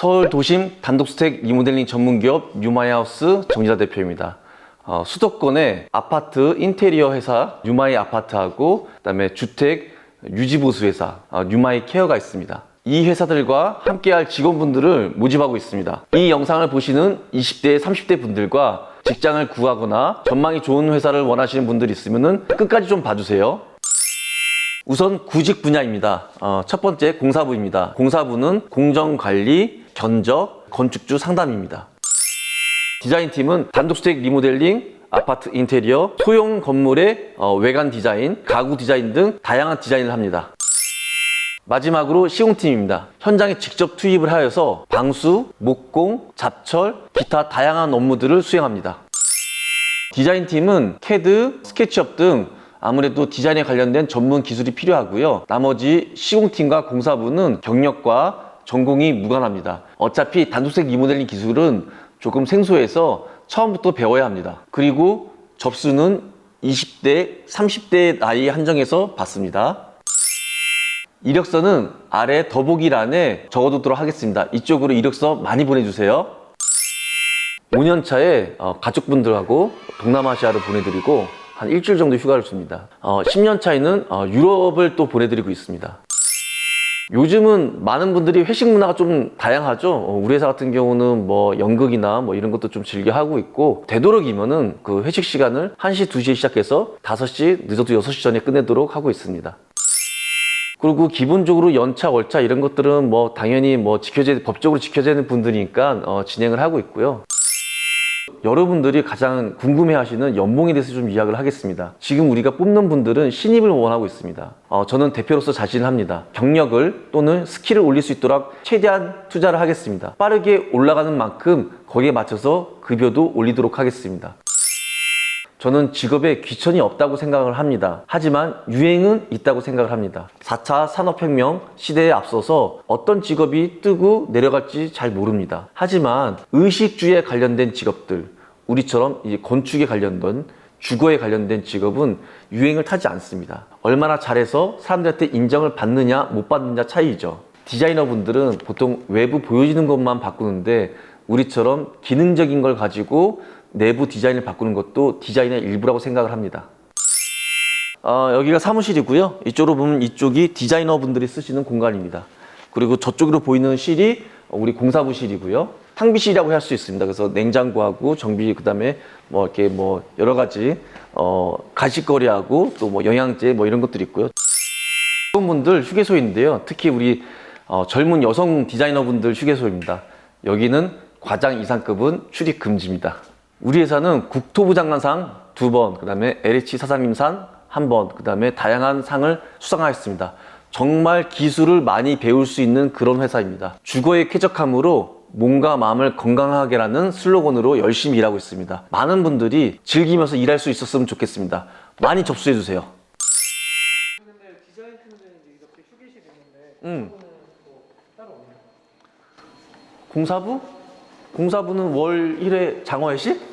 서울 도심 단독주택 리모델링 전문기업 뉴마이하우스 정지자 대표입니다. 어, 수도권의 아파트 인테리어 회사 뉴마이 아파트하고 그다음에 주택 유지보수 회사 어, 뉴마이 케어가 있습니다. 이 회사들과 함께할 직원분들을 모집하고 있습니다. 이 영상을 보시는 20대, 30대 분들과 직장을 구하거나 전망이 좋은 회사를 원하시는 분들이 있으면 끝까지 좀 봐주세요. 우선 구직 분야입니다. 어, 첫 번째 공사부입니다. 공사부는 공정관리, 견적, 건축주 상담입니다. 디자인팀은 단독주택 리모델링, 아파트 인테리어, 소형 건물의 어, 외관 디자인, 가구 디자인 등 다양한 디자인을 합니다. 마지막으로 시공팀입니다. 현장에 직접 투입을 하여서 방수, 목공, 잡철, 기타 다양한 업무들을 수행합니다. 디자인팀은 캐드, 스케치업 등 아무래도 디자인에 관련된 전문 기술이 필요하고요. 나머지 시공팀과 공사부는 경력과 전공이 무관합니다. 어차피 단독색 리모델링 기술은 조금 생소해서 처음부터 배워야 합니다. 그리고 접수는 20대, 30대 나이 한정해서 받습니다. 이력서는 아래 더보기란에 적어두도록 하겠습니다. 이쪽으로 이력서 많이 보내주세요. 5년 차에 어, 가족분들하고 동남아시아를 보내드리고 한 일주일 정도 휴가를 줍니다. 어, 10년 차에는 어, 유럽을 또 보내드리고 있습니다. 요즘은 많은 분들이 회식 문화가 좀 다양하죠. 어, 우리 회사 같은 경우는 뭐 연극이나 뭐 이런 것도 좀 즐겨 하고 있고 되도록이면은 그 회식 시간을 1시, 2시에 시작해서 5시, 늦어도 6시 전에 끝내도록 하고 있습니다. 그리고 기본적으로 연차, 월차 이런 것들은 뭐 당연히 뭐 지켜져 법적으로 지켜져야 되는 분들이니까 어, 진행을 하고 있고요. 여러분들이 가장 궁금해하시는 연봉에 대해서 좀 이야기를 하겠습니다. 지금 우리가 뽑는 분들은 신입을 원하고 있습니다. 어, 저는 대표로서 자신합니다. 경력을 또는 스킬을 올릴 수 있도록 최대한 투자를 하겠습니다. 빠르게 올라가는 만큼 거기에 맞춰서 급여도 올리도록 하겠습니다. 저는 직업에 귀천이 없다고 생각을 합니다. 하지만 유행은 있다고 생각을 합니다. 4차 산업혁명 시대에 앞서서 어떤 직업이 뜨고 내려갈지 잘 모릅니다. 하지만 의식주에 관련된 직업들, 우리처럼 이 건축에 관련된 주거에 관련된 직업은 유행을 타지 않습니다. 얼마나 잘해서 사람들한테 인정을 받느냐 못 받느냐 차이죠. 디자이너 분들은 보통 외부 보여지는 것만 바꾸는데 우리처럼 기능적인 걸 가지고 내부 디자인을 바꾸는 것도 디자인의 일부라고 생각을 합니다. 어, 여기가 사무실이고요. 이쪽으로 보면 이쪽이 디자이너 분들이 쓰시는 공간입니다. 그리고 저쪽으로 보이는 실이 우리 공사부실이고요. 탕비실이라고 할 수 있습니다. 그래서 냉장고하고 정비 그다음에 뭐 이렇게 뭐 여러 가지 어 가식거리하고 또 뭐 영양제 뭐 이런 것들이 있고요. 분들 휴게소인데요. 특히 우리 어, 젊은 여성 디자이너분들 휴게소입니다. 여기는 과장 이상급은 출입 금지입니다. 우리 회사는 국토부 장관상 두 번, 그 다음에 LH 사장님상 한 번, 그 다음에 다양한 상을 수상하였습니다. 정말 기술을 많이 배울 수 있는 그런 회사입니다. 주거의 쾌적함으로 몸과 마음을 건강하게라는 슬로건으로 열심히 일하고 있습니다. 많은 분들이 즐기면서 일할 수 있었으면 좋겠습니다. 많이 접수해 주세요. 음. 공사부? 공사부는 월 1회 장어회식?